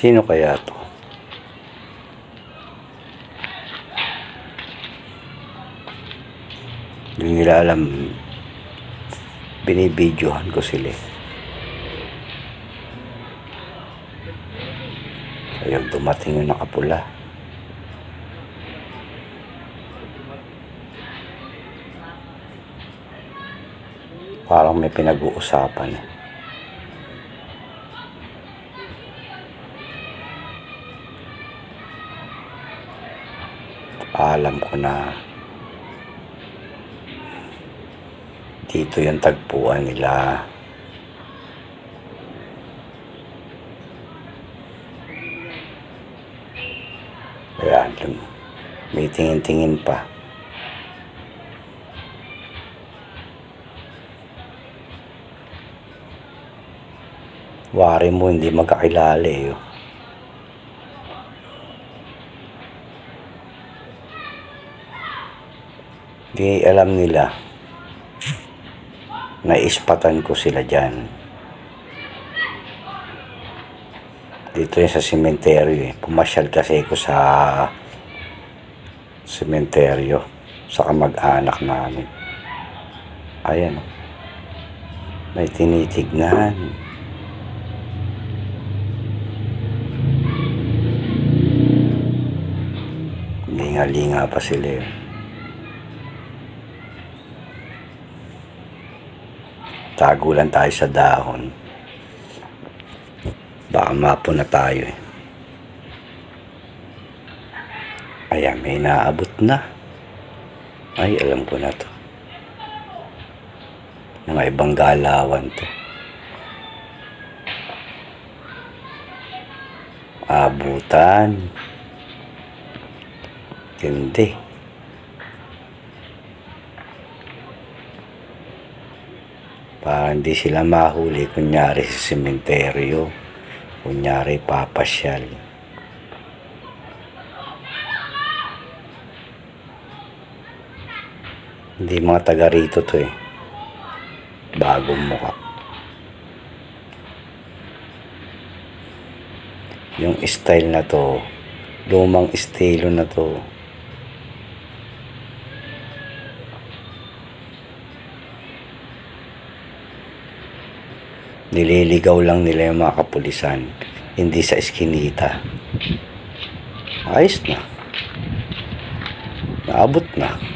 Sino kaya to? Hindi nila alam. Binibidyohan ko sila. Ayun, dumating yung nakapula. Parang may pinag-uusapan. eh. Alam ko na dito yung tagpuan nila. Lum- may tingin-tingin pa. Wari mo hindi magkakilala eh. Di alam nila naispatan ko sila dyan. Dito yun sa sementeryo eh. Pumasyal kasi ko sa sementeryo sa kamag-anak namin. Ayan oh. May tinitignan. Linga-linga pa sila eh. Tago lang tayo sa dahon. Baka mapo na tayo eh. Ayan, may naabot na. Ay, alam ko na to. Mga ibang galawan to. Abutan. Hindi. Para hindi sila mahuli kunyari sa sementeryo. Kunyari papasyal. Hindi mga taga rito to eh. Bagong mukha. Yung style na to, lumang estilo na to. Nililigaw lang nila yung mga kapulisan, hindi sa eskinita. Ayos na. Naabot na.